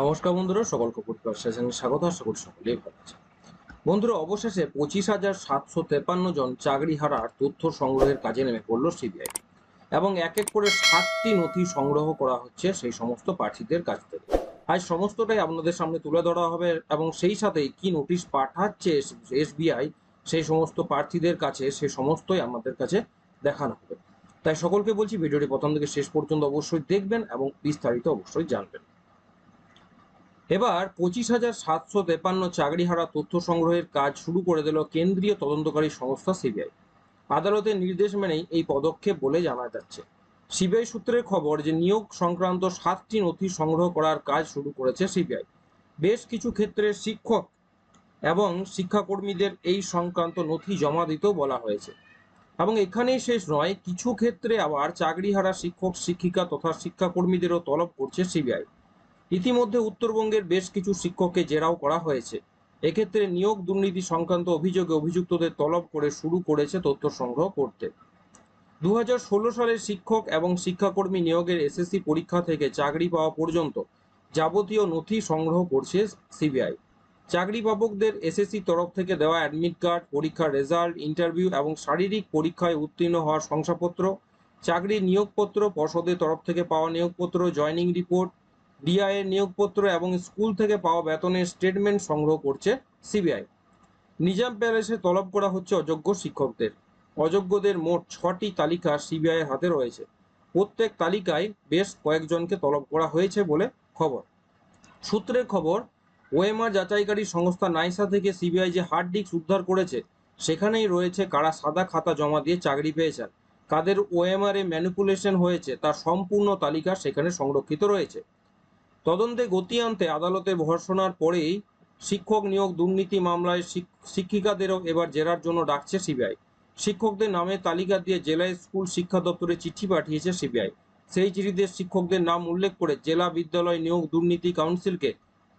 নমস্কার বন্ধুরা, সকল কপুর সেশনে স্বাগত, আশা করি সকলেই ভালো আছে বন্ধুরা, অবশেষে পঁচিশ হাজার সাতশো তেপান্ন জন চাকরি হারার তথ্য সংগ্রহের কাজে নেমে পড়ল সিবিআই। এবং এক এক করে সাতটি নথি সংগ্রহ করা হচ্ছে সেই সমস্ত প্রার্থীদের কাছ থেকে। আজ সমস্তটাই আপনাদের সামনে তুলে ধরা হবে এবং সেই সাথেই কি নোটিশ পাঠাচ্ছে এসবিআই সেই সমস্ত প্রার্থীদের কাছে, সে সমস্তই আমাদের কাছে দেখানো হবে। তাই সকলকে বলছি, ভিডিওটি প্রথম থেকে শেষ পর্যন্ত অবশ্যই দেখবেন এবং বিস্তারিত অবশ্যই জানবেন। এবার পঁচিশ হাজার সাতশো তেপান্ন চাকরিহারা তথ্য সংগ্রহের কাজ শুরু করে দিল কেন্দ্রীয় তদন্তকারী সংস্থা সিবিআই। আদালতের নির্দেশ মেনেই এই পদক্ষেপ বলে জানা যাচ্ছে। সিবিআই সূত্রের খবর যে নিয়োগ সংক্রান্ত সাতটি নথি সংগ্রহ করার কাজ শুরু করেছে সিবিআই। বেশ কিছু ক্ষেত্রে শিক্ষক এবং শিক্ষাকর্মীদের এই সংক্রান্ত নথি জমা দিতেও বলা হয়েছে। এবং এখানেই শেষ নয়, কিছু ক্ষেত্রে আবার চাকরিহারা শিক্ষক, শিক্ষিকা তথা শিক্ষাকর্মীদেরও তলব করছে সিবিআই। ইতিমধ্যে উত্তরবঙ্গের বেশ কিছু শিক্ষককে জেরাও করা হয়েছে। এক্ষেত্রে নিয়োগ দুর্নীতি সংক্রান্ত অভিযোগে অভিযুক্তদের তলব করে শুরু করেছে তথ্য সংগ্রহ করতে। দু হাজার ষোলো সালের শিক্ষক এবং শিক্ষাকর্মী নিয়োগের এসএসসি পরীক্ষা থেকে চাকরি পাওয়া পর্যন্ত যাবতীয় নথি সংগ্রহ করছে সিবিআই। চাকরি পাবকদের এসএসসি তরফ থেকে দেওয়া অ্যাডমিট কার্ড, পরীক্ষার রেজাল্ট, ইন্টারভিউ এবং শারীরিক পরীক্ষায় উত্তীর্ণ হওয়ার শংসাপত্র, চাকরির নিয়োগপত্র, পর্ষদের তরফ থেকে পাওয়া নিয়োগপত্র, জয়নিং রিপোর্ট ডিআই নিয়োগপত্র এবং স্কুল থেকে পাওয়া বেতনের স্টেটমেন্ট সংগ্রহ করছে সিবিআই নিজাম প্যালেসে তলব করা হচ্ছে অযোগ্য শিক্ষকদের। অযোগ্যদের মোট ছটি তালিকা সিবিআই এর হাতে রয়েছে। প্রত্যেক তালিকায় বেশ কয়েকজনকে তলব করা হয়েছে বলে খবর। সূত্রের খবর, ওএমআর যাচাইকারী সংস্থা নাইসা থেকে সিবিআই যে হার্ড ডিস্ক উদ্ধার করেছে, সেখানেই রয়েছে কারা সাদা খাতা জমা দিয়ে চাকরি পেয়েছেন। কাদের ওএমআর এ ম্যানিপুলেশন হয়েছে, তার সম্পূর্ণ তালিকা সেখানে সংরক্ষিত রয়েছে। তদন্তে গতি আনতে আদালতের ভর্সনার পরেই শিক্ষক নিয়োগ দুর্নীতি মামলায় শিক্ষিকাদেরও এবার জেরার জন্য ডাকছে সিবিআই। শিক্ষকদের নামে তালিকা দিয়ে জেলা স্কুল শিক্ষা দপ্তরে চিঠি পাঠিয়েছে সিবিআই। সেই চিঠিতে শিক্ষকদের নাম উল্লেখ করে জেলা বিদ্যালয় নিয়োগ দুর্নীতি কাউন্সিলকে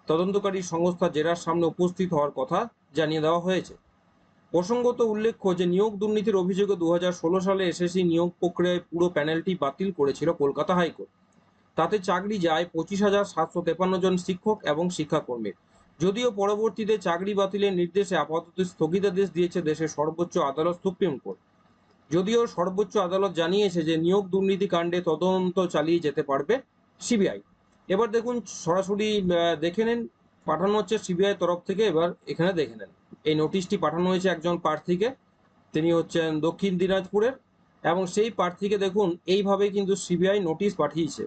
তদন্তকারী সংস্থা জেরার সামনে উপস্থিত হওয়ার কথা জানিয়ে দেওয়া হয়েছে। প্রসঙ্গত উল্লেখ্য যে, নিয়োগ দুর্নীতির অভিযোগে দু হাজার ষোলো সালে এসএসসি নিয়োগ প্রক্রিয়ায় পুরো প্যানেলটি বাতিল করেছিল কলকাতা হাইকোর্ট। তাতে চাকরি যায় পঁচিশ হাজার সাতশো তেপান্ন জন শিক্ষক এবং শিক্ষাকর্মীর যদিও পরবর্তীতে চাকরি বাতিলের নির্দেশে আপাতত স্থগিতাদেশ দিয়েছে দেশের সর্বোচ্চ আদালত সুপ্রিম কোর্ট। যদিও সর্বোচ্চ আদালত জানিয়েছে যে নিয়োগ দুর্নীতি কাণ্ডে তদন্ত চালিয়ে যেতে পারবে সিবিআই। এবার দেখুন, সরাসরি দেখে নেন, পাঠানো হচ্ছে সিবিআই তরফ থেকে, এবার এখানে দেখে নেন। এই নোটিশটি পাঠানো হয়েছে একজন প্রার্থীকে, তিনি হচ্ছেন দক্ষিণ দিনাজপুরের, এবং সেই প্রার্থীকে দেখুন এইভাবে কিন্তু সিবিআই নোটিশ পাঠিয়েছে।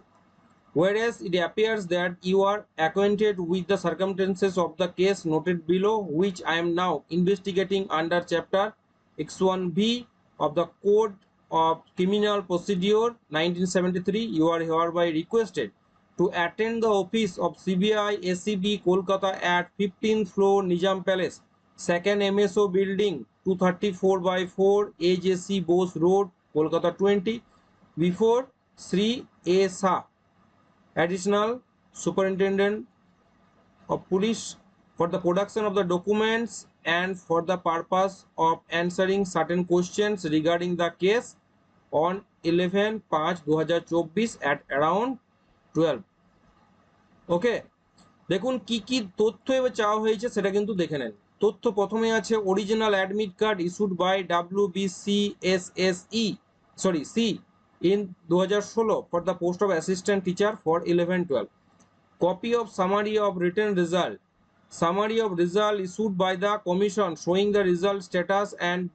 Whereas it appears that you are acquainted with the circumstances of the case noted below which I am now investigating under chapter X1B of the Code of Criminal Procedure 1973 you are hereby requested to attend the office of CBI SCB Kolkata at 15th floor Nizam Palace second MSO building 234 by 4 AJC Bose Road Kolkata 20 before Sri A. Shah additional superintendent of police for the production of the documents and for the purpose of answering certain questions regarding the case on 11 5 2024 at around 12 okay দেখুন কি কি তথ্য এবার চাওয়া হয়েছে সেটা কিন্তু দেখে নেন তথ্য প্রথমে আছে original admit card issued by W BCSSE sorry C in 2016 for the post of assistant teacher for 11 12 copy of summary of written result summary of result issued by the commission showing the result status and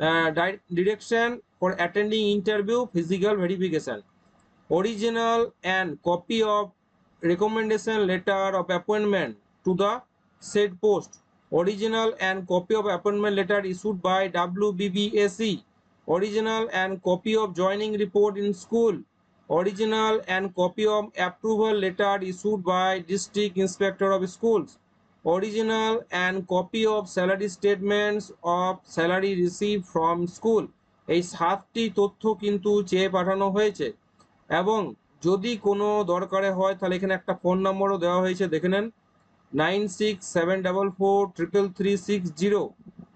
uh, di- direction for attending interview physical verification original and copy of recommendation letter of appointment to the said post original and copy of appointment letter issued by wbbse original and copy of joining report in school original and copy of approval letter issued by district inspector of schools original and copy of salary statements of salary received from school এই সাতটি তথ্য কিন্তু চেয়ে পাঠানো হয়েছে এবং যদি কোনো দরকারে হয় তাহলে এখানে একটা ফোন নম্বরও দেওয়া হয়েছে দেখে নেন nine six seven double four triple three six zero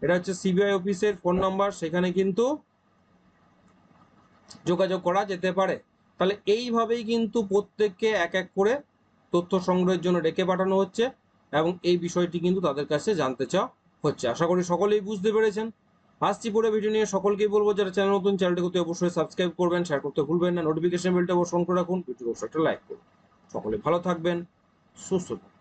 এটা হচ্ছে সিবিআই অফিসের ফোন নাম্বার সেখানে কিন্তু যোগাযোগ করা যেতে পারে। তাহলে এইভাবেই কিন্তু প্রত্যেককে এক এক করে তথ্য সংগ্রহের জন্য ডেকে পাঠানো হচ্ছে এবং এই বিষয়টি কিন্তু তাদের কাছে জানতে চাওয়া হচ্ছে। আশা করি সকলেই বুঝতে পেরেছেন। আসছি পরে ভিডিও নিয়ে। সকলকেই বলব, যারা চ্যানেল নতুন চ্যানেলটিকে অবশ্যই সাবস্ক্রাইব করবেন শেয়ার করতে ভুলবেন না। নোটিফিকেশন বেলটা অবশ্যই করে রাখুন। ভিডিও অবশ্যই একটা লাইক করুন। সকলে ভালো থাকবেন, সুস্থ থাকবেন।